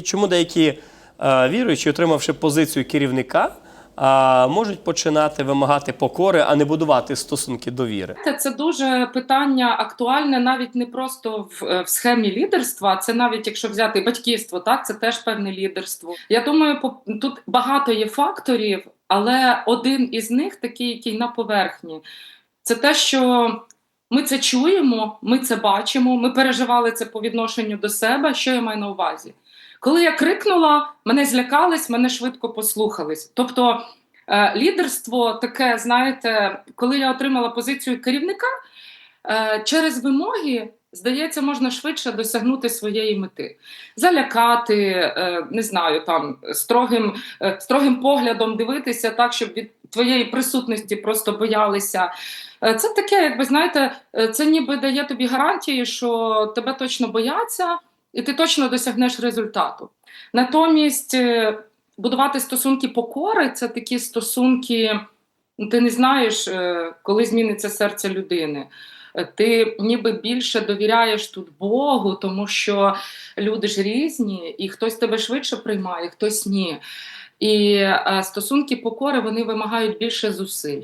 Чому деякі е, віруючі, отримавши позицію керівника, е, можуть починати вимагати покори, а не будувати стосунки довіри? Це дуже питання актуальне навіть не просто в, е, в схемі лідерства, це навіть якщо взяти батьківство, так це теж певне лідерство. Я думаю, тут багато є факторів, але один із них такий, який на поверхні, це те, що ми це чуємо, ми це бачимо, ми переживали це по відношенню до себе. Що я маю на увазі? Коли я крикнула, мене злякались, мене швидко послухались. Тобто е, лідерство таке, знаєте, коли я отримала позицію керівника, е, через вимоги, здається, можна швидше досягнути своєї мети. Залякати, е, не знаю, там строгим, е, строгим поглядом дивитися так, щоб від твоєї присутності просто боялися. Е, Це таке, якби знаєте, це ніби дає тобі гарантії, що тебе точно бояться, і ти точно досягнеш результату. Натомість будувати стосунки покори це такі стосунки, ну, ти не знаєш, коли зміниться серце людини. Ти ніби більше довіряєш тут Богу, тому що люди ж різні, і хтось тебе швидше приймає, хтось ні. І е, стосунки покори вони вимагають більше зусиль.